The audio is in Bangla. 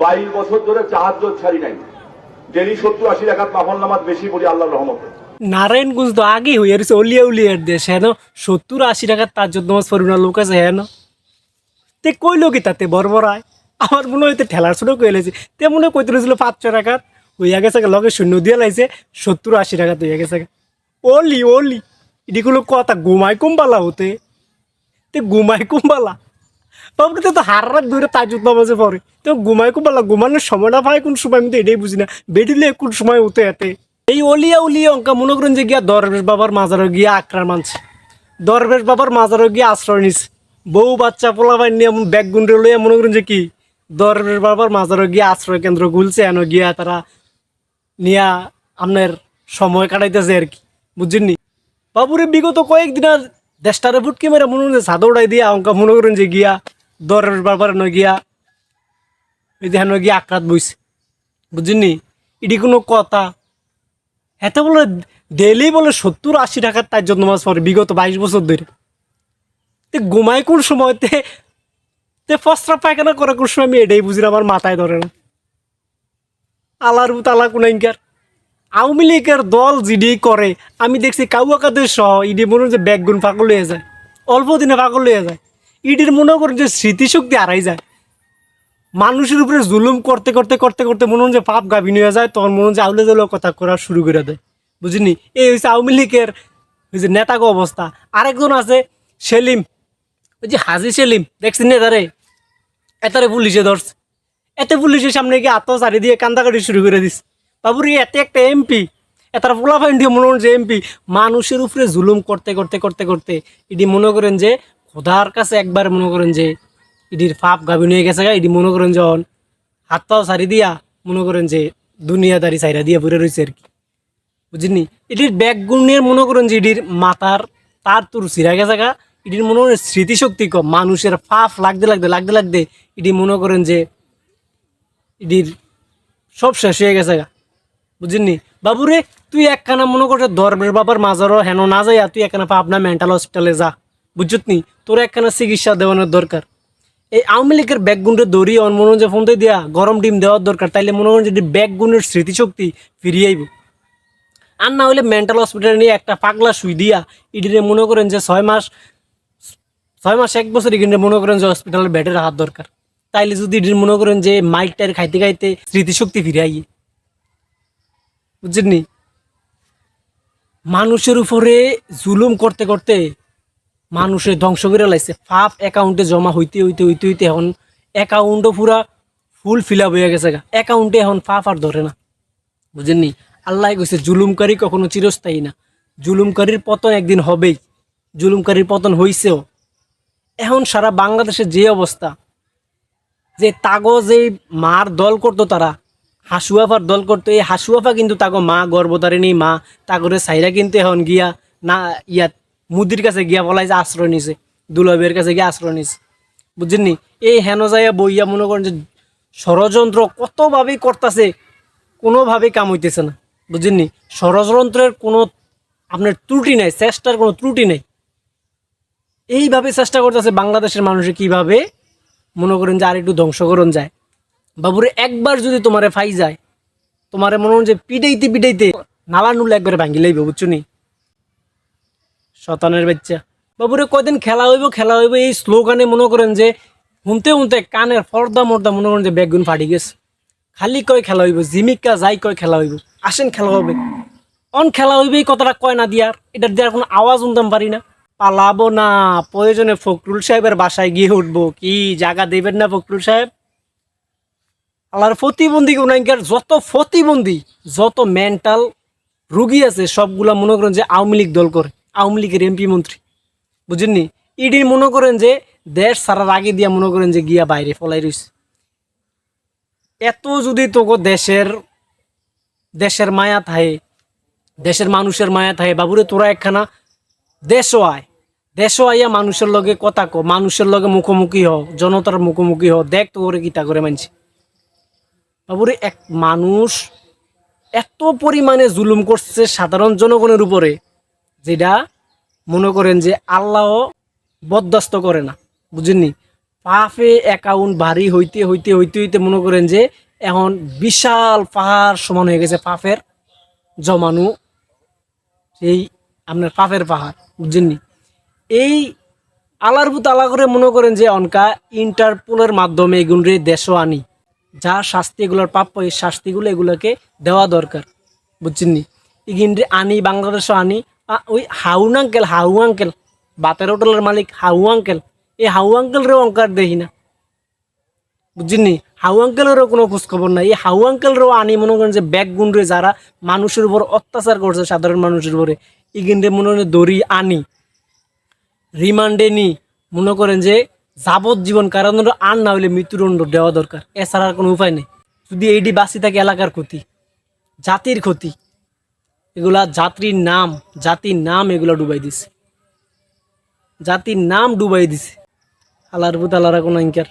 বাইশ বছর ধরে চাহাজ ছাড়ি নাই। ডেলি সত্তর আশি টাকার মাফল নামাজ বেশি পড়ি আল্লাহর রহমতে। নারায়ণগঞ্জ তো আগে হয়ে রয়েছে অলিয়া উলিয়ার দেশ, হেন? সত্তর আশি টাকার তার জন্য মাছ পরিমাণ লোক আছে, হেন? তে কইলো কি তাতে বরবরায় আমার মনে হইতে ঠেলার ছোট কই লাইছে। তে মনে হয় কইতে রয়েছিল পাঁচশো টাকার হইয়া গেছে লগে শূন্য দিয়া লাইছে, সত্তর আশি টাকা হইয়া গেছে। ওলি ওলি এটি কোনো কথা ঘুমাই কমবালা হতে। তে ঘুমাই কমবালা তো হার রাত তো ঘুমাই ঘুমানোর সময়টা পাই কোন সময় আমি তো এটাই বুঝি না। বেডিলে কোন সময় এতে। এই অলিয়া উলিয়া অঙ্কা, মনে করেন যে গিয়া দরবেশ বাবার মাজারও গিয়া আক্রার মানছে। দরবেশ বাবার মাজারও গিয়া আশ্রয় নিছে। বউ, বাচ্চা পোলাবাই নিয়ে ব্যাগ গুন্ডে লইয়া মনে করেন যে কি, দরবেশ বাবার মাজারও গিয়া আশ্রয় কেন্দ্র গুলছে এন গিয়া তারা নিয়া আপনার সময় কাটাইতেছে আর কি। বুঝছেননি বাবুরে বিগত কয়েকদিন আর দেশটারে ফুটকে মেরে মনে করেন সাদা উড়াই দিয়া অঙ্কা মনে করেন যে গিয়া দরবেশ বাবার ন গিয়া এই যে হেন গিয়া আক্রাত বইছে। বুঝছেননি এটি কোনো কথা। এত বলে ডেলি বলে সত্তর আশি টাকার তার জন্য মাছ পরে বিগত বাইশ বছর ধরে। তে ঘুমায় কোন সময়? তে ফসরা পায়খানা করে কোন সময়? আমি এটাই বুঝি না, আমার মাথায় ধরে না। আলার তালা কোনাইকার আওয়ামী লীগের দল জিডি করে, আমি দেখছি কাউয়াকাদের সহ ইডি মনে যে ব্যাগগুন পাগল হয়ে যায়, অল্প দিনে পাগল হয়ে যায়। ইডির মনে করেন যে স্মৃতিশক্তি হারাই যায়। মানুষের উপরে জুলুম করতে করতে করতে করতে মনে হয় যে পাপ গাভিন হয়ে যায়, তখন মনে হয় যে আউলে জলে কথা করা শুরু করে দেয়। বুঝিনি? এই হচ্ছে আওয়ামী লীগের ওই যে নেতাকে অবস্থা। আরেকজন আছে, সেলিম। ওই যে হাজি সেলিম, দেখছেন নেতারে এতারে পুলিশে ধরছে। এতে পুলিশের সামনে গিয়ে আত্মচারি দিয়ে কান্দাকাটি শুরু করে দিস বাবুরি, এতে একটা এমপি, এতার পোলাফাইন দিয়ে মনে যে এমপি। মানুষের উপরে জুলুম করতে করতে করতে করতে ইডি মনে করেন যে খোদার কাছে একবার মনে করেন যে ইডির ফাপ গাভী নিয়ে গেছে ইডি মনে করেন যখন হাত পাও সারি দিয়া মনে করেন যে দুনিয়াদারি সাইরা দিয়ে পড়ে রয়েছে আর কি। বুঝিনি? এটির ব্যাগ গুণের মনে করেন যে এটির মাথার তার তোর সিরা গেছে গা এটির মনে করেন স্মৃতিশক্তি কম, মানুষের ফাফ লাগতে লাগতে লাগতে লাগতে এটি মনে করেন যে এটির সব শেষ হয়ে গেছে গা। বুঝিনি? বাবুরে, তুই একখানা মনে করছে ধর্মের বাবার মাজারও হেন না যাইয়া তুই একখানা পাবনা মেন্টাল হসপিটালে যা। বুঝছত নি তোর একখানা চিকিৎসা দেওয়ানোর দরকার। এই আওয়ামী লীগের ব্যাগ গুণের দড়ি অন মনে হয় যে ফোনতে দিয়া গরম ডিম দেওয়ার দরকার, তাইলে মনে করেন যদি ব্যাগ গুণের স্মৃতিশক্তি ফিরিয়ে আইব। আর না হলে মেন্টাল হসপিটালে নিয়ে একটা পাগলা শুই দিয়া ইডিরে মনে করেন যে ছয় মাস ছয় মাস এক বছর এখানে মনে করেন যে হসপিটালের বেডে রাখার দরকার। তাইলে যদি ইডির মনে করেন যে মাইক টাইর খাইতে খাইতে স্মৃতিশক্তি ফিরে আইয়ে। বুঝছেননি মানুষের উপরে জুলুম করতে করতে মানুষের ধ্বংস করে লাইছে। ফাপ অ্যাকাউন্টে জমা হইতে হইতে হইতে হইতে এখন অ্যাকাউন্টও পুরা ফুল ফিল আপ হয়ে গেছে অ্যাকাউন্টে এখন ফাপ আর ধরে না। বুঝেননি আল্লাহ কইছে, জুলুমকারী কখনো চিরস্থায়ী না। জুলুমকারীর পতন একদিন হবেই। জুলুমকারীর পতন হইছেও। এখন সারা বাংলাদেশের যে অবস্থা, যে তাগো যে মার দল করতো তারা হাসুয়াফার দল করতো। এই হাসুয়াফা কিন্তু তাগো মা গর্ভধারিণী মা, তাগরে সাইরা কিন্তু এখন গিয়া না ইয়াত মুদির কাছে গিয়া বলাই যে আশ্রয় নিছে দুলবের কাছে গিয়া আশ্রয় নিছে। বুঝছেননি এই হেন যাইয়া বইয়া মনে করেন যে ষড়যন্ত্র কতভাবেই করতেছে, কোনোভাবেই কাম হইতেছে না। বুঝছেননি ষড়যন্ত্রের কোনো আপনার ত্রুটি নাই, চেষ্টার কোনো ত্রুটি নেই। এইভাবে চেষ্টা করতেছে বাংলাদেশের মানুষে কীভাবে? মনে করেন যে আর একটু ধ্বংসকরণ যায়। বাবুরে একবার যদি তোমারে ফাই যায়, তোমারে মনে হয় যে পিটাইতে পিটাইতে নালা নুলা একবারে ভাঙ্গি লাইবে, বুঝছ নি? শতানের বাচ্চা। বাবুরে কয়দিন খেলা হইব খেলা হইব, এই স্লোগানে মনে করেন যে শুনতে শুনতে কানের ফর্দা মর্দা মনে করেন যে ব্যাগগুন ফাটি গেছে। খালি কয় খেলা হইব, জিমিকা যাই কয় খেলা হইব, আসেন খেলা হবে। অন খেলা হইবে, এই কথাটা কয় না দিয়ার, এটার দেওয়ার কোনো আওয়াজ শুনতাম পারি না। পালাবো না, প্রয়োজনে ফখরুল সাহেবের বাসায় গিয়ে উঠবো, কি জায়গা দেবেন না ফখরুল সাহেব? আল্লাহর প্রতিবন্ধী ওনাইকার যত প্রতিবন্ধী, যত মেন্টাল রুগী আছে, সবগুলা মনে করেন যে আওয়ামী লীগ দল করে, আওয়ামী লীগের এমপি মন্ত্রী। বুঝেননি? ইডি মনে করেন যে দেশ সারার আগে দিয়া মনে করেন যে গিয়া বাইরে ফলাই রয়েছে এত যদি তোকে দেশের দেশের মায়া থাকে দেশের মানুষের মায়া থাকে বাবুরে তোরা একখানা দেশও আয়। দেশও আইয়া মানুষের লগে কথা কো মানুষের লগে মুখোমুখি হ জনতার মুখোমুখি হ দেখ তো করে কিতা করে মানছি। বাবুরে, এক মানুষ এত পরিমাণে জুলুম করছে সাধারণ জনগণের উপরে, যেটা মনে করেন যে আল্লাহ বরদাস্ত করে না, বুঝেননি? পাফে অ্যাকাউন্ট ভারী হইতে হইতে হইতে হইতে মনে করেন যে এখন বিশাল পাহাড় সমান হয়ে গেছে পাফের জমানো এই আপনার পাফের পাহাড় বুঝছেননি এই আলার ভূত আলা করে মনে করেন যে অনকা ইন্টারপোলের মাধ্যমে এগুলো দেশও আনি। যা শাস্তি, এগুলোর প্রাপ্য এই শাস্তিগুলো এগুলোকে দেওয়া দরকার। বুঝছেননি? এগিনরে আনি, বাংলাদেশও আনি। ওই হাউন আঙ্কেল, হাউ আঙ্কেল, বাতের হোটেলের মালিক হাউ আঙ্কেল। এই হাউ আঙ্কেলরেও অঙ্কার দেখি না। বুঝছেননি? হাউ আঙ্কেলেরও কোনো খোঁজ খবর নাই। এই হাউ আঙ্কেলরাও আনি, মনে করেন যে ব্যাগ গুন্ডে যারা মানুষের উপর অত্যাচার করছে, সাধারণ মানুষের উপরে। এগিনরে মনে করেন দড়ি আনি, রিমান্ডে নি। মনে করেন যে যাবজ্জীবন কারাদণ্ড আর না হলে মৃত্যুদণ্ড দেওয়া দরকার। এছাড়া আর কোনো উপায় নেই। যদি এইটি বাঁচি থাকে এলাকার ক্ষতি, জাতির ক্ষতি, এগুলা জাতির নাম জাতির নাম এগুলা ডুবাই দিছে। জাতির নাম ডুবাই দিছে। আল্লাহর বুত আল্লাহরা কোনো ইনকার।